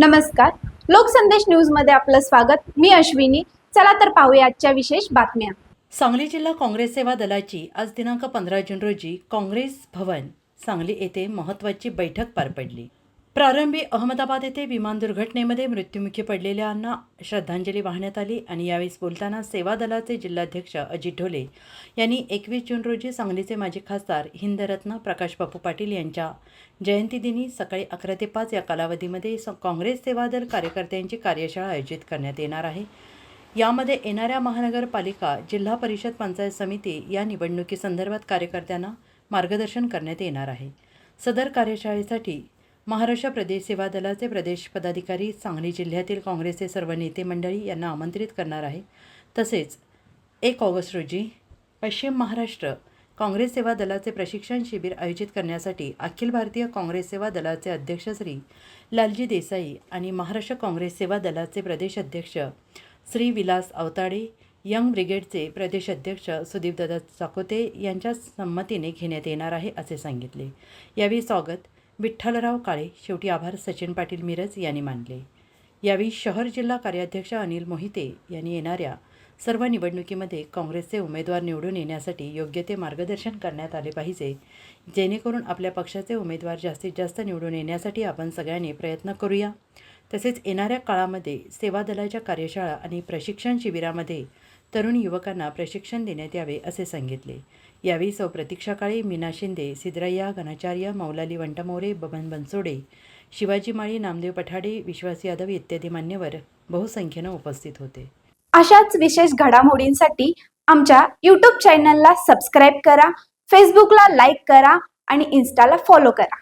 नमस्कार. लोकसंदेश न्यूजमध्ये आपलं स्वागत. मी अश्विनी. चला तर पाहूया आजच्या विशेष बातम्या. सांगली जिल्हा काँग्रेस सेवा दलाची आज दिनांक पंधरा जून रोजी काँग्रेस भवन सांगली येथे महत्त्वाची बैठक पार पडली. प्रारंभी अहमदाबाद येथे विमान दुर्घटनेमध्ये मृत्युमुखी पडलेल्यांना श्रद्धांजली वाहण्यात आली आणि यावेळी बोलताना सेवा दलाचे जिल्हाध्यक्ष अजित ढोले यांनी एकवीस जून रोजी सांगलीचे माजी खासदार हिंदरत्न प्रकाश बापू पाटील यांच्या जयंतीदिनी सकाळी अकरा ते पाच या कालावधीमध्ये स- काँग्रेस सेवा दल कार्यकर्त्यांची कार्यशाळा आयोजित करण्यात येणार आहे. यामध्ये येणाऱ्या महानगरपालिका जिल्हा परिषद पंचायत समिती या निवडणुकीसंदर्भात कार्यकर्त्यांना मार्गदर्शन करण्यात येणार आहे. सदर कार्यशाळेसाठी महाराष्ट्र प्रदेश सेवा दलाचे प्रदेश पदाधिकारी सांगली जिल्ह्यातील काँग्रेसचे सर्व नेते मंडळी यांना आमंत्रित करणार आहे. तसेच एक ऑगस्ट रोजी पश्चिम महाराष्ट्र काँग्रेस सेवा दलाचे प्रशिक्षण शिबिर आयोजित करण्यासाठी अखिल भारतीय काँग्रेस सेवा दलाचे अध्यक्ष श्री लालजी देसाई आणि महाराष्ट्र काँग्रेस सेवा दलाचे प्रदेश अध्यक्ष श्री विलास अवताडे यंग ब्रिगेडचे प्रदेश अध्यक्ष सुदीपदादा चाकोते यांच्या संमतीने घेण्यात येणार आहे असे सांगितले. यावेळी स्वागत विठ्ठलराव काळे शेवटी आभार सचिन पाटील मिरज यांनी मानले. यावेळी शहर जिल्हा कार्याध्यक्ष अनिल मोहिते यांनी येणाऱ्या सर्व निवडणुकीमध्ये काँग्रेसचे उमेदवार निवडून येण्यासाठी योग्य ते मार्गदर्शन करण्यात आले पाहिजे. जेणेकरून आपल्या पक्षाचे उमेदवार जास्तीत जास्त निवडून येण्यासाठी आपण सगळ्यांनी प्रयत्न करूया. तसेच येणाऱ्या काळामध्ये सेवा दलाच्या कार्यशाळा आणि प्रशिक्षण शिबिरामध्ये तरुण युवकांना प्रशिक्षण देण्यात यावे असे सांगितले. यावेळी सौ प्रतीक्षा काळे मीना शिंदे सिद्धरय्या घनाचार्य मौलाली वंटमोरे बबन बनसोडे शिवाजी माळी नामदेव पठाडे विश्वास यादव इत्यादी मान्यवर बहुसंख्येनं उपस्थित होते. अशाच विशेष घडामोडींसाठी आमच्या यूट्यूब चॅनलला सबस्क्राईब करा फेसबुकला लाईक करा आणि इन्स्टाला फॉलो करा.